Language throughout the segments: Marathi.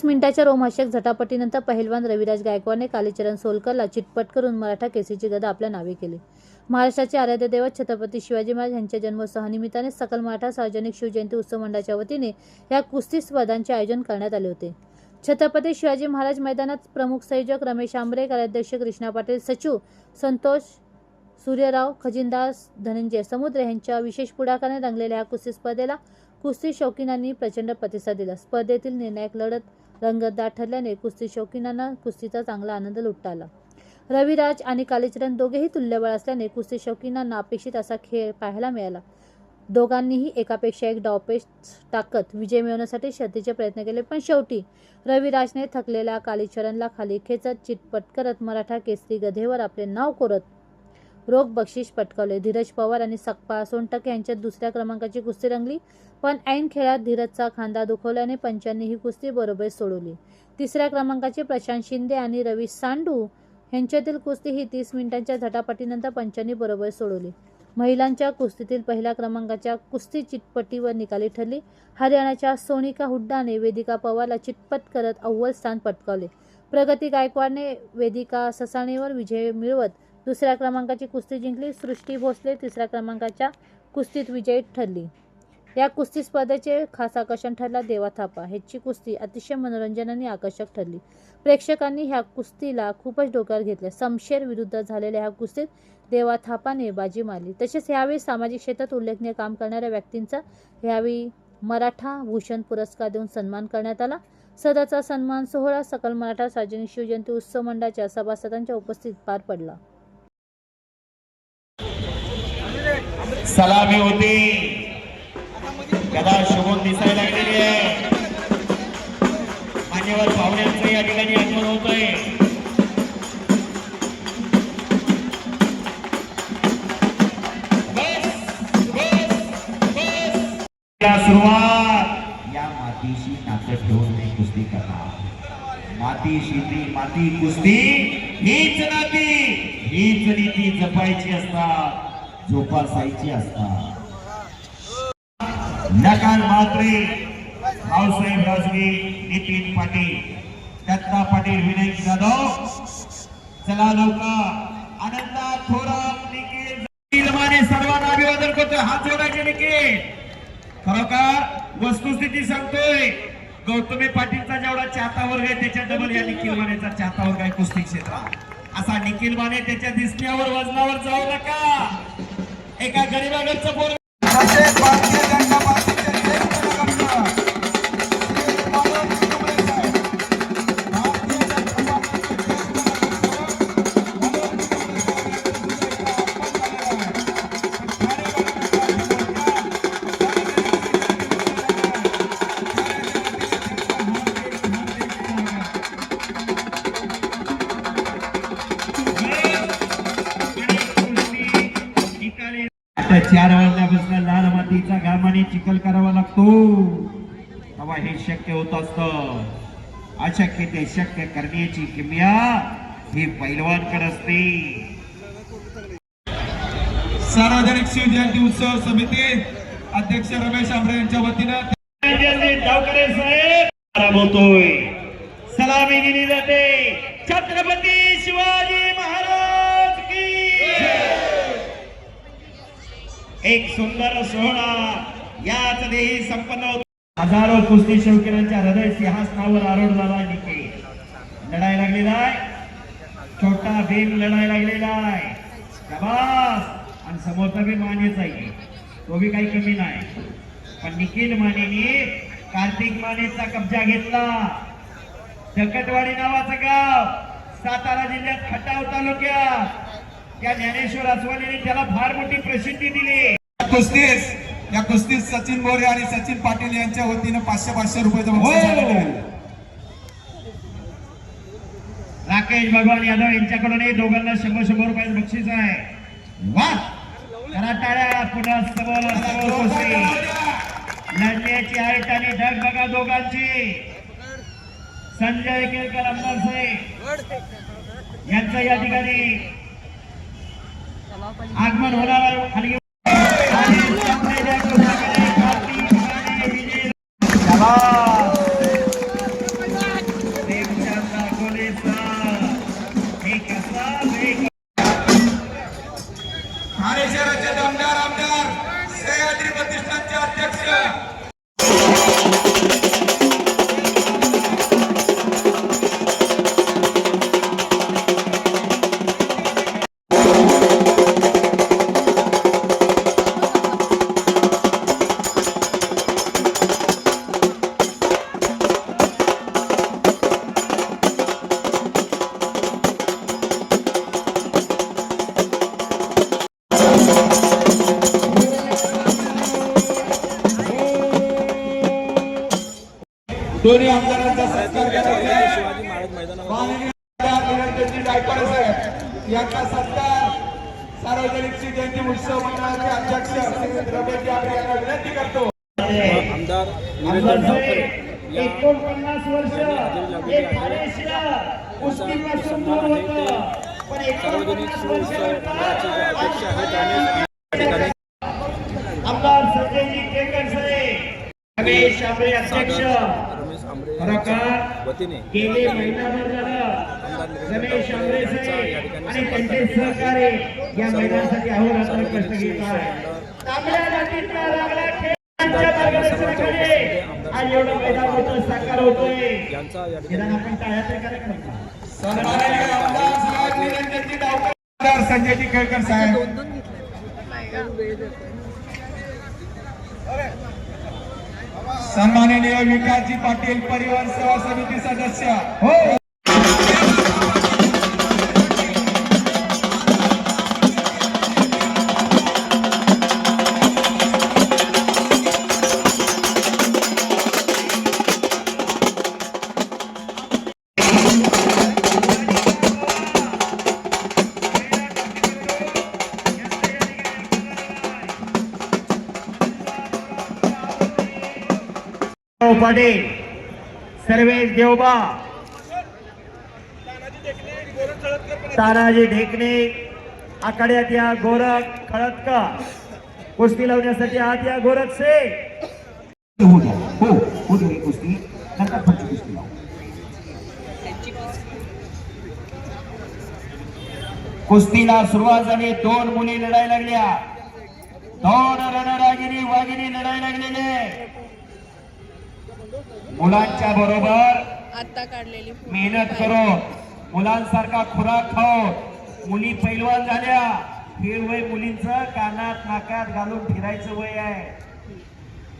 तीस मिनिटाच्या रोमहर्षक झटापटीनंतर पहिलवान रविराज गायकवाडने कालीचरण सोलकरला चितपट करून मराठा केसरीची गदा आपल्या नावे केली. महाराष्ट्राचे आराध्य दैवत छत्रपती शिवाजी महाराज यांच्या जन्मोत्सवानिमित्ताने सकल मराठा सार्वजनिक शिवजयंती उत्सव मंडळाच्या वतीने या कुस्ती स्पर्धांचे आयोजन करण्यात आले होते. छत्रपती शिवाजी महाराज मैदानात प्रमुख संयोजक रमेश आंबरे कार्याध्यक्ष कृष्णा पाटील सचिव संतोष सूर्यराव खजिनदास धनंजय समुद्रे यांच्या विशेष पुढाकाराने रंगलेल्या या कुस्ती स्पर्धेला कुस्ती शौकीनांनी प्रचंड प्रतिसाद दिला. स्पर्धेतील निर्णायक लढत रंगतदार ठरल्याने कुस्ती शौकीनांना कुस्तीचा चांगला आनंद लुटता आला रविराज आणि कालीचरण दोघेही तुल्यबळ असल्याने कुस्ती शौकीनांना अपेक्षित असा खेळ पाहायला मिळाला. दोघांनीही एकापेक्षा एक डावपेच टाकत विजय मिळवण्यासाठी शर्तीचे प्रयत्न केले पण शेवटी रविराजने थकलेल्या कालीचरणला खाली खेचत चितपट करत मराठा केसरी गधेवर आपले नाव कोरत रोख बक्षीस पटकावले. धीरज पवार आणि सकपा सोनटके यांच्यात दुसऱ्या क्रमांकाची कुस्ती रंगली. पण ऐन खेळात धीरजचा खांदा दुखवल्याने पंचांनी ही कुस्ती बरोबर सोडवली. तिसऱ्या क्रमांकाचे प्रशांत शिंदे आणि रवी सांडू यांच्यातील कुस्ती ही तीस मिनिटांच्या झटापटीनंतर पंचांनी बरोबर सोडवली. महिलांच्या कुस्तीतील पहिल्या क्रमांकाच्या कुस्ती चिटपटीवर निकाली ठरली. हरियाणाच्या सोनिका हुड्डाने वेदिका पवारला चिटपट करत अव्वल स्थान पटकावले. प्रगती गायकवाडने वेदिका ससाणेवर विजय मिळवत दुसऱ्या क्रमांकाची कुस्ती जिंकली. सृष्टी भोसले तिसऱ्या क्रमांकाच्या कुस्तीत विजयी ठरली. या कुस्ती स्पर्धेचे खास आकर्षण ठरला देवा थापा. ह्याची कुस्ती अतिशय मनोरंजन आणि आकर्षक ठरली. प्रेक्षकांनी ह्या कुस्तीला खूपच डोक्यावर घेतले. समशेर विरुद्ध झालेल्या ह्या कुस्तीत देवा थापाने बाजी मारली. तसेच यावेळी सामाजिक क्षेत्रात उल्लेखनीय काम करणाऱ्या व्यक्तींचा यावेळी मराठा भूषण पुरस्कार देऊन सन्मान करण्यात आला. सदाचा सन्मान सोहळा सकल मराठा सार्वजनिक शिवजयंती उत्सव मंडळाच्या सभासदांच्या उपस्थितीत पार पडला. सलामी होती. गदा शोभून दिसायला लागलेली आहे. मान्यवर पाहुण्यांचं या ठिकाणी आगमन होत आहे सुरुवात. या मातीशी नातं ठेवून मी कुस्ती करणार. माती शिती माती कुस्ती हीच नाती. हीच नीती जपायची असतात जोपासायची असतात. नकार मात्रे भाऊसाहेब राजगे नितीन पाटील दत्ता पाटील विनय जाधव. चला लोक आनंदा थोरात निखिल माने सर्वांना अभिवादन करतो हात जोडायचे निखिल. खरोखर वस्तुस्थिती सांगतोय. गौतमी पाटीलचा जेवढा चाहता वर्ग आहे त्याच्या डबल या निखिल मानेचा चाहता वर्ग आहे कुस्ती क्षेत्रात. असा निखिल माने त्याच्या दिसण्यावर वजनावर जाऊ नका. एका गरीबागरचं पोर चार वाजल्यापासून लाल मातीचा घामाने चिखल करावा लागतो. तेव्हा हे शक्य होत असत. अशक्य ते शक्य करण्याची किमया ही पैलवानकडे असते. सार्वजनिक शिवजयंती उत्सव समिती अध्यक्ष रमेश आंबरे यांच्या वतीनं गावकरे साहेब राबवतोय सलामी दिली जाते छत्रपती शिवाजी महाराज की एक सुंदर सोहळा. याच देही संपन्न होतो. हजारो कुस्ती शौकीनांच्या हृदय सिंहासनावर आरोढ झाला निके लढाई लागलेला आहे. छोटा भीम लढाई लागलेला आहे. शबास. आणि समोरचा बी मानेच आहे. तो बी काही कमी नाही. पण निखिल मानेने कार्तिक मानेचा कब्जा घेतला. जगतवाडी नावाचं गाव सातारा जिल्ह्यात खटाव तालुक्यात. या ज्ञानेश्वर अस्वालीने त्याला फार मोठी प्रसिद्धी दिली. कुस्तीस या कुस्तीस सचिन मोरे आणि सचिन पाटील यांच्या वतीनं पाचशे पाचशे बक्षीस हो. राकेश भगवान यादव यांच्याकडून हे दोघांना शंभर शंभर रुपयाचं बक्षीस आहे. वा! टाळ्या पुन्हा समोर समोर लढण्याची हाईट आणि ढग बघा दोघांची. संजय केळकर आमदार साहेब यांचं या ठिकाणी आगमन होणार आहे दोन्ही आमदारांचा सत्कार आहे. निरंजनजी गायकवाड साहेब यांचा सत्कार सार्वजनिक जयंती उत्सव मंडळाचे अध्यक्ष श्री रमेशजी यांना विनंती करतो. आमदार निरंजन ठाकरे या एकोणपन्नास वर्ष हे दूर होतं. पण सार्वजनिक उत्सव मंडळाचे अध्यक्ष आहेत आमदार संजयजी केळकर साहेब रमेश आंबे अध्यक्ष वतीने गेले आणि त्यांचे करण्यात सहकारी आला. या महिन्यासाठी अहोरात्र कष्ट घेत आहे आज एवढं मैदान होतं साकार होतोय. यांचा या ठिकाणी आपण टाळ्या संजयजी केळकर साहेब. सन्माननीय विकासजी पाटील परिवहन सेवा समिती सदस्य. हो भाऊ पाटील सर्वेश देवबा तानाजी ढेकणे आकड्यात या गोरख खळदकर कुस्ती लावण्यासाठी आत या गोरख से हो हो हो कुस्ती. नंतर कुस्ती लावू. कुस्तीला सुरुवात झाली दोन मुली लढाई लागल्या. दोन रणरागिरी वागिरी लढाई लागलेले. मुलांच्या बरोबर आता काढलेली मेहनत करून मुलांसारखा खुराक खाऊन मुली पैलवान झाल्या. हे वय मुलींचं कानात नाकात घालून फिरायचं वय आहे.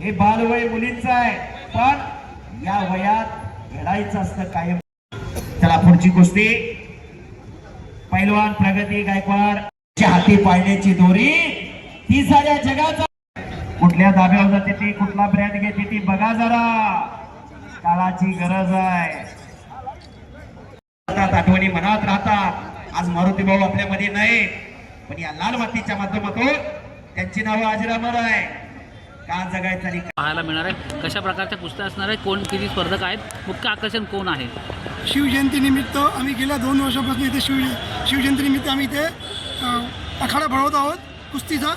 हे बालवय मुलींचं आहे. पण या वयात घडायचं असतं कायम. चला पुढची कुस्ती. पैलवान प्रगती गायकवाड. हाती पाळण्याची दोरी. ती साऱ्या जगाचा. कुठल्या धाब्यावर जाते ती कुठला ब्रँड घेते ती बघा जरा. काळाची गरज आहे. आठवणी मनात राहतात. आज मारुती भाऊ आपल्यामध्ये नाही पण या लाल मातीच्या माध्यमातून त्यांची नावं अजरामर आहे. का जगायचं आणि पाहायला मिळणार आहे. कशा प्रकारच्या कुस्त्या असणार आहेत? कोण किती स्पर्धक आहेत? मुख्य आकर्षण कोण आहे? शिवजयंतीनिमित्त आम्ही गेल्या दोन वर्षापासून इथे शिव शिवजयंतीनिमित्त आम्ही इथे आखाडा भरवत आहोत कुस्तीचा.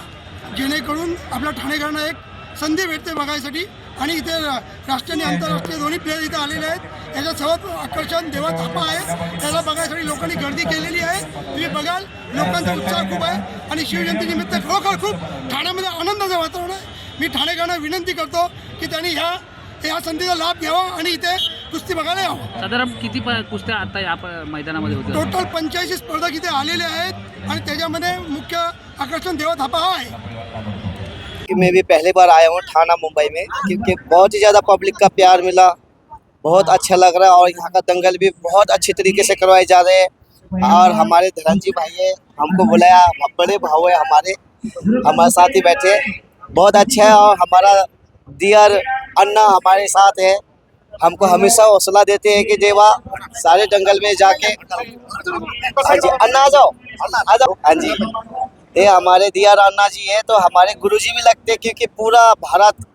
जेणेकरून आपल्या ठाणेकरांना एक संधी भेटते बघायसाठी. आणि इथे राष्ट्रीय आणि आंतरराष्ट्रीय दोन्ही प्लेयर इथे आलेले आहेत. याच्यात सर्वात आकर्षण देवा थापा आहे. त्याला बघायसाठी लोकांनी गर्दी केलेली आहे. तुम्ही बघाल लोकांचा उत्साह खूप आहे. आणि शिवजयंतीनिमित्त खरोखर खूप ठाण्यामध्ये आनंदाचं वातावरण आहे. मी ठाणेकरांना विनंती करतो की त्यांनी ह्या या संधीचा लाभ घ्यावा आणि इथे कुस्ती बघायला यावं. साधारण किती प- कुस्त्या आता या प- मैदानामध्ये होत्या? टोटल पंच्याऐंशी स्पर्धक इथे आलेले आहेत. आणि त्याच्यामध्ये मुख्य आकर्षण देवा थापा हा आहे. कि मैं भी पहली बार आया हूँ थाना मुंबई में, क्योंकि बहुत ही ज़्यादा पब्लिक का प्यार मिला, बहुत अच्छा लग रहा है और यहाँ का दंगल भी बहुत अच्छे तरीके से करवाए जा रहे हैं। और हमारे धनंजी भाई है, हमको बुलाया बड़े भाव है हमारे हमारे साथ ही बैठे बहुत अच्छा है और हमारा दियर अन्ना हमारे साथ है। हमको हमेशा हौसला देते हैं कि देवा, सारे दंगल में जाके हाँ जी, अन्ना आ जाओ आ जाओ। हाँ जी। ये हमारे दिया अन्ना जी है तो हमारे गुरुजी भी लगते हैं क्योंकि पूरा भारत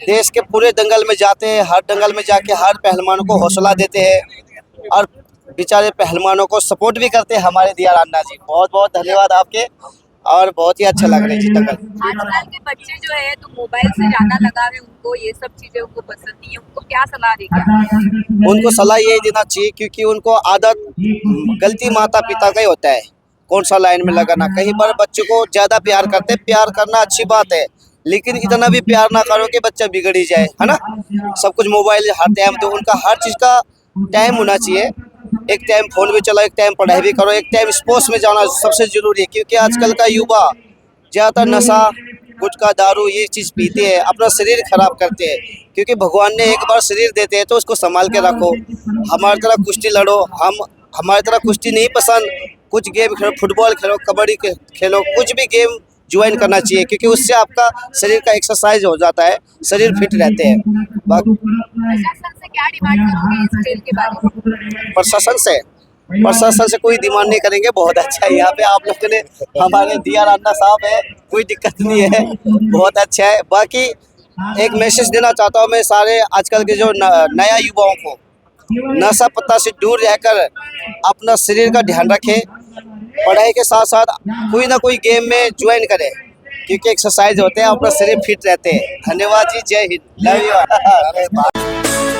देश के पूरे दंगल में जाते हैं हर दंगल में जाके हर पहलवानों को हौसला देते हैं और बेचारे पहलवानों को सपोर्ट भी करते हैं हमारे दिया अन्ना जी। बहुत बहुत धन्यवाद आपके और बहुत ही अच्छा लग रहा है जी दंगल आजकल के बच्चे जो है तो मोबाइल से ज़्यादा लगा है उनको ये सब चीज़ें उनको पसंद नहीं है। उनको क्या सलाह देगा उनको सलाह यही देना चाहिए क्योंकि उनको आदत गलती माता पिता का ही होता है। कौन सा लाइन में लगाना? कहीं पर बच्चों को ज़्यादा प्यार करते हैं प्यार करना अच्छी बात है लेकिन इतना भी प्यार ना करो कि बच्चा बिगड़ ही जाए है ना? सब कुछ मोबाइल हर टाइम तो उनका हर चीज़ का टाइम होना चाहिए। एक टाइम फ़ोन भी चलाओ एक टाइम पढ़ाई भी करो एक टाइम स्पोर्ट्स में जाना सबसे ज़रूरी है क्योंकि आजकल का युवा ज़्यादातर नशा गुटखा दारू ये चीज़ पीते हैं अपना शरीर खराब करते हैं क्योंकि भगवान ने एक बार शरीर देते हैं तो उसको संभाल के रखो। हमारी तरह कुश्ती लड़ो हम हमारी तरह कुश्ती नहीं पसंद कुछ गेम खेलो फुटबॉल खेलो कबड्डी खेलो कुछ भी गेम ज्वाइन करना चाहिए क्योंकि उससे आपका शरीर का एक्सरसाइज हो जाता है शरीर फिट रहते हैं। प्रशासन से प्रशासन से? कोई डिमांड नहीं करेंगे बहुत अच्छा है। यहाँ पे आप लोगों ने हमारे दिया रान्ना साहब है कोई दिक्कत नहीं है बहुत अच्छा है। बाकी एक मैसेज देना चाहता हूँ मैं सारे आजकल के जो न- नया युवाओं को। नशा पत्ता से दूर रहकर अपना शरीर का ध्यान रखें पढ़ाई के साथ साथ कोई ना कोई गेम में ज्वाइन करें क्योंकि एक्सरसाइज होते हैं अपना शरीर फिट रहते हैं। धन्यवाद जी जय हिंद। Love you